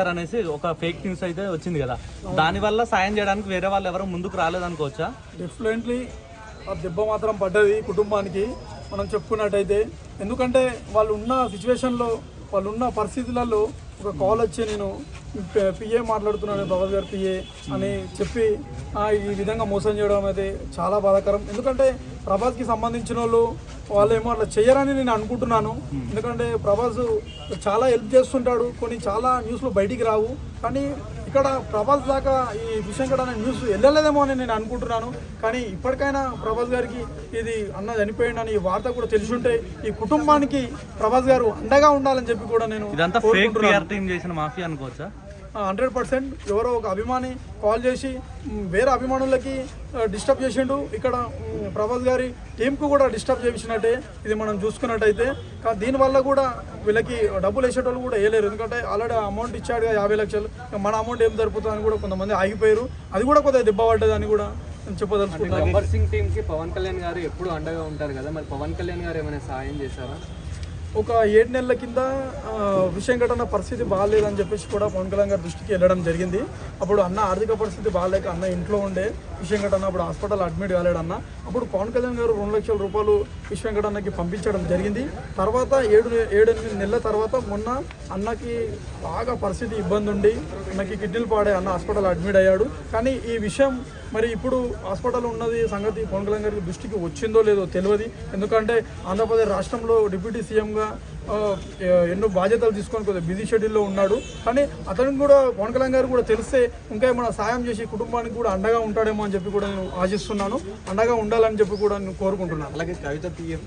అనేసి ఒక fake news అయితే వచ్చింది కదా. దానివల్ల సాయం చేయడానికి వేరే వాళ్ళు ఎవరు ముందుకు రాలేదనుకోవచ్చా? డెఫినెట్లీ ఆ దెబ్బ మాత్రం పడ్డది కుటుంబానికి మనం చెప్పుకున్నట్టయితే. ఎందుకంటే వాళ్ళు ఉన్న సిచ్యువేషన్లో వాళ్ళు ఉన్న పరిస్థితులలో ఒక కాల్ వచ్చి నేను పిఏ మాట్లాడుతున్నాను బాబా గారు పిఏ అని చెప్పి ఈ విధంగా మోసం చేయడం అయితే చాలా బాధాకరం. ఎందుకంటే ప్రభాస్కి సంబంధించిన వాళ్ళు వాళ్ళు ఏమో అట్లా చేయరని నేను అనుకుంటున్నాను. ఎందుకంటే ప్రభాస్ చాలా హెల్ప్ చేస్తుంటాడు. కొన్ని చాలా న్యూస్లు బయటికి రావు. కానీ ఇక్కడ ప్రభాస్ దాకా ఈ విషయం కూడా న్యూస్ వెళ్ళలేదేమో అని నేను అనుకుంటున్నాను. కానీ ఇప్పటికైనా ప్రభాస్ గారికి ఇది అన్న చనిపోయిందని ఈ వార్త కూడా తెలిసి ఈ కుటుంబానికి ప్రభాస్ గారు అండగా ఉండాలని చెప్పి కూడా నేను ఇదంతా ఫేక్ పిఆర్ టీం చేసిన మాఫియా అనుకోవచ్చా? హండ్రెడ్ పర్సెంట్ ఎవరో ఒక అభిమాని కాల్ చేసి వేరే అభిమానులకి డిస్టర్బ్ చేసిండు. ఇక్కడ ప్రభాస్ గారి టీంకు కూడా డిస్టర్బ్ చేసినట్టే ఇది మనం చూసుకున్నట్టయితే. కా- దీనివల్ల కూడా వీళ్ళకి డబ్బులు వేసేటోళ్ళు కూడా వేయలేరు. ఎందుకంటే ఆల్రెడీ అమౌంట్ ఇచ్చాడు యాభై లక్షలు. మన అమౌంట్ ఏం జరుపుతుందని కూడా కొంతమంది ఆగిపోయారు. అది కూడా కొద్దిగా దెబ్బ పడ్డదని కూడా నేను చెప్పదలుచుకుంటున్నాను గబ్బర్ సింగ్ టీంకి పవన్ కళ్యాణ్ గారు ఎప్పుడు అండగా ఉంటారు కదా. మరి పవన్ కళ్యాణ్ గారు ఏమైనా సాయం చేశారా? ఒక ఏడు నెలల కింద విషయం ఘటన పరిస్థితి బాగాలేదని చెప్పేసి కూడా పవన్ కళ్యాణ్ గారి దృష్టికి వెళ్ళడం జరిగింది. అప్పుడు అన్న ఆర్థిక పరిస్థితి బాగాలేక అన్న ఇంట్లో ఉండే విషయం ఘటన అప్పుడు హాస్పిటల్ అడ్మిట్ కాలేడు అన్న అప్పుడు పవన్ కళ్యాణ్ గారు రెండు లక్షల రూపాయలు విషయం ఘటనకి పంపించడం జరిగింది. తర్వాత ఏడు ఏడు ఎనిమిది నెలల తర్వాత మొన్న అన్నకి బాగా పరిస్థితి ఇబ్బంది ఉండి అన్నకి కిడ్నీలు పాడే అన్న హాస్పిటల్ అడ్మిట్ అయ్యాడు. కానీ ఈ విషయం మరి ఇప్పుడు హాస్పిటల్ ఉన్నది సంగతి పవన్ కళ్యాణ్ గారికి దృష్టికి వచ్చిందో లేదో తెలియదు. ఎందుకంటే ఆంధ్రప్రదేశ్ రాష్ట్రంలో డిప్యూటీ సీఎంగా ఎన్నో బాధ్యతలు తీసుకొని కొద్దిగా బిజీ షెడ్యూల్లో ఉన్నాడు. కానీ అతనికి కూడా పవన్ కళ్యాణ్ గారు కూడా తెలిస్తే ఇంకా ఏమైనా సాయం చేసి కుటుంబానికి కూడా అండగా ఉంటాడేమో అని చెప్పి కూడా నేను ఆశిస్తున్నాను. అండగా ఉండాలని చెప్పి కూడా నేను కోరుకుంటున్నాను. అలాగే కవిత పిఎఫ్